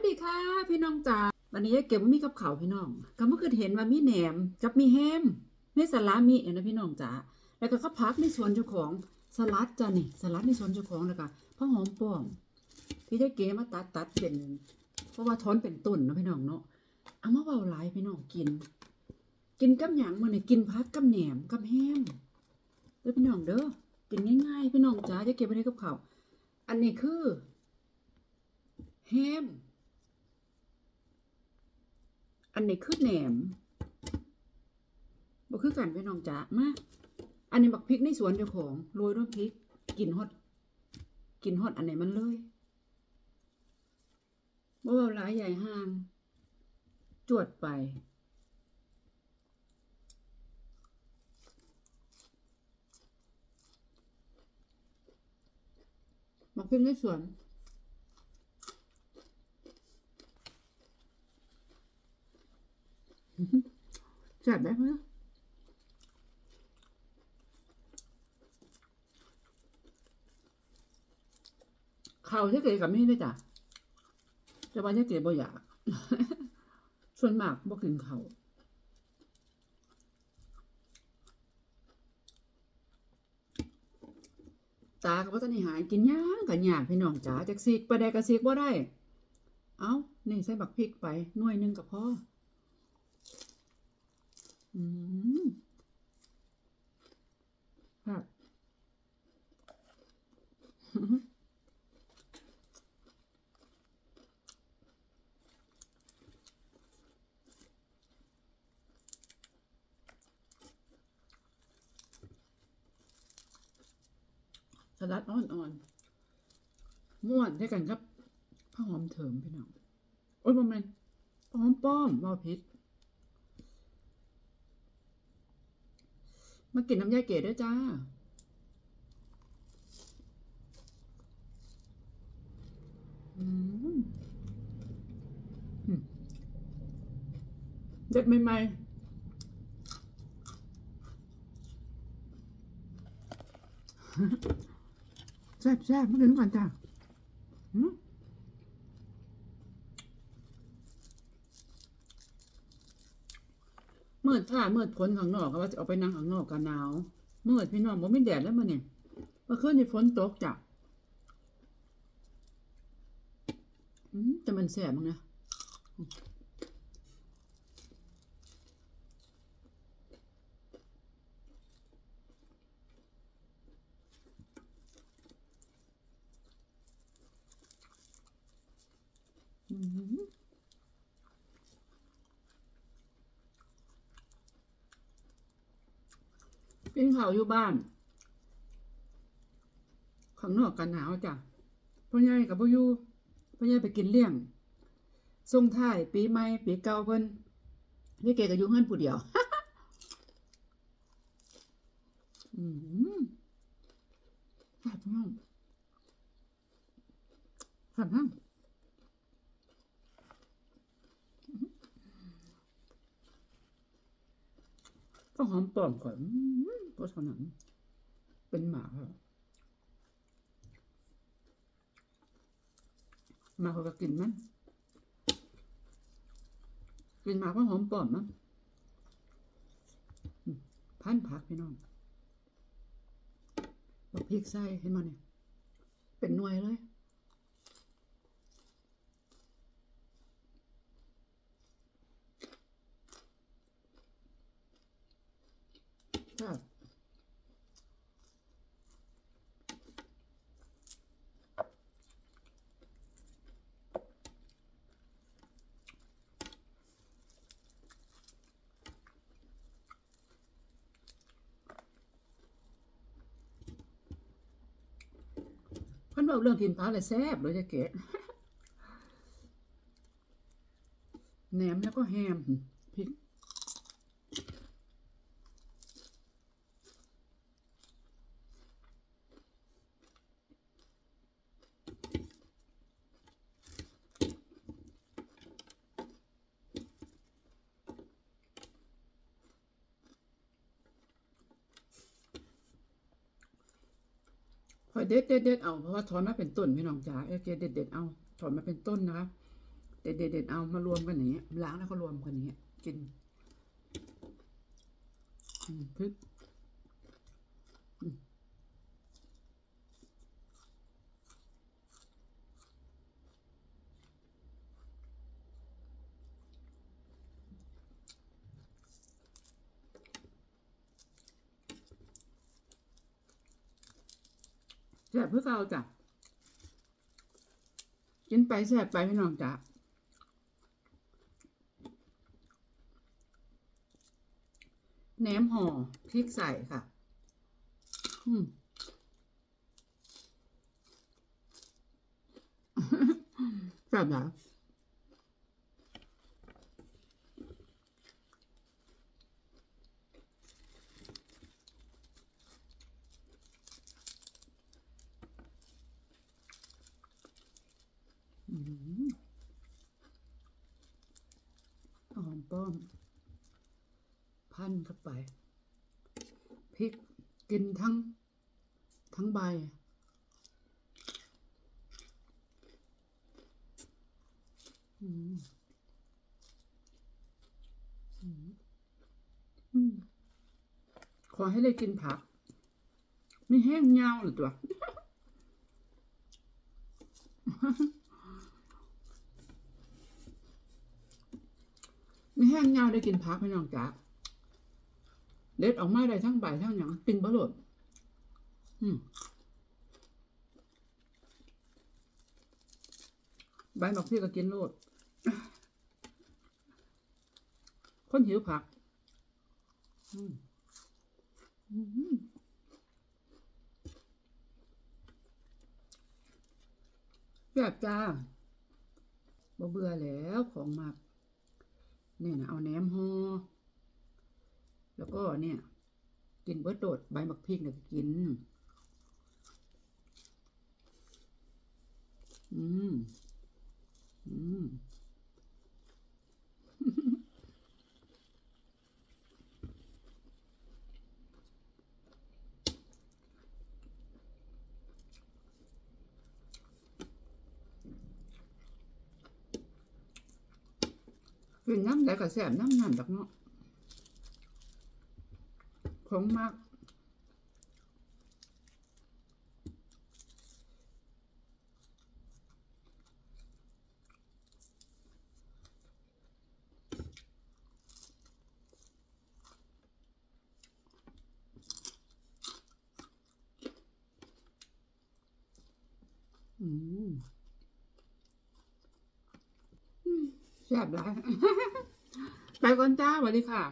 วัสดีค่ะ พี่น้องจ๋าวันนี้ยายเก็บว่ามีกับเขาวพี่น้องก็เมื่อคืนเห็นว่ามีแหนมกับมีแฮมมีสลามีเอ็นะพี่น้องจ๋าแล้วก็ข้าวผักในสวนเจ้าของสลัดจ้ะนี่สลัดในสวนเจ้าของแล้วก็ผักหอมป้อมที่ยายเก๋มาตัดตัดเป็น เพราะว่าท้อนเป็นต้นนะพี่น้องเนาะเอามาเบาหลายพี่น้องกิน กินกับหยังมื้อนี้กินผักกับแหนมกับแฮมเด้อพี่น้องเด้อกินง่ายๆพี่น้องจ๋ายายเก็บไว้ในกับเขาวอันนี้คือแฮม อันนี้คือแหนมบ่คือกันพี่น้องจ๋ามาอันนี้บักพริกในสวนเจ้าของโรยด้วยพริกกินฮอดกินฮอดอันไหนมันเลยบ่เว้าหลายใหญ่ห่าง จวดไปบักพริกในสวน แซ่บแบบนี้ข้าวที่เก๋กับมี่ได้จ้ะจะว่าที่เก๋บ่อยาก ส่วนมากบ่กินข้าวตาก็บ่ทันได้หายกินหยังก็ยากพี่น้องจ๋าจักซีกไปได้ก็ซีกบ่ได้ เอ้า นี่ใส่บักพริกไปหน่วยหนึ่งก็พอ อืมครับสลัดอ่อนๆม่วนด้วยกันครับผ้าหอมเถิมพี่น้อง โอ้ยบอมแมนหอมป้อมว่าพิษ มากินน้ำยาเกดด้วยจ้าอืมอืมเด็ดใหม่ๆแซ่บแซ่บมากินก่อนจ้า มเมื่อถ้าเมื่อพ้นข้างนอกก็ว่าจะออกไปนั่งข้างนอกกันหนาวเมื่อพี่น้องบ่ไม่แดดแล้วมื่อเนี่ยเมื่อคืนนี่ฝนตกจ้ะอืมแต่มันแสบมั้งนะอืม กินข้าวอยู่บ้านข้างนอกกันหนาวจ้ะพ่อใหญ่กับพ่อยูพ่อใหญ่ไปกินเลี้ยงส่งท้ายปีใหม่ปีเก่าเพิ่นนี่เกก็อยู่เฮือนผู้เดียวอืมแซ่บมากแซ่บมา ก็หอมปลอมก่อนอืมเพราะฉะนั้น เป็นหมาเหรอมาเขาก็กินมันกินหมากว่าหอมปลอมมั้งอืมพันผักพี่น้องบักพริกใส่เห็นมาเนี่ย เป็นหน่วยเลย ครับเพันบอกเรื่องกินปลาเลยแซ่บเลยจะเกะแหนมแล้วก็แฮมพริก อยเด็ดเด็ดเด็ดเอาเพราะว่าถอนมาเป็นต้นพี่น้องจ๋าเอเกเด็ดเด็ดเอาถอนมาเป็นต้นนะคะเด็ดเด็ดเด็ดเอามารวมกันอย่างเงี้ยล้างแล้วก็รวมกันอย่างเงี้ยกินพริกอืม แซ่บเพื่อเราจ้ะกินไปแซ่บไปพี่น้องจ้ะแหนมห่อพริกใส่ค่ะ อืมแบบนะ หอมป้อม พันเข้าไป พริกกินทั้ง ทั้งใบ อืม อืม ขอให้ได้กินผัก ไม่แห้งเงาหรือตัว ไม่แห้งเงาได้กินผักพี่น้องจ๋าเด็ดออกมาได้ทั้งใบทั้งหยังกินบะหลดอืมใบหมกพี่ก็กินโลด คนหิวผัก อืมอืมแบบจ้าบ่เบื่อแล้วของมาก เนี่ยนะเอาแหนมห่อแล้วก็เนี่ย กินเบิดโดดใบมักพริกเนี่ยก็กิน อืม อืม กินน้ำไหลก็แสบน้ำนั่นดอกเนาะของมากอือืม แซ่บหลาย ไปก่อนจ้าสวัสดีค่ะ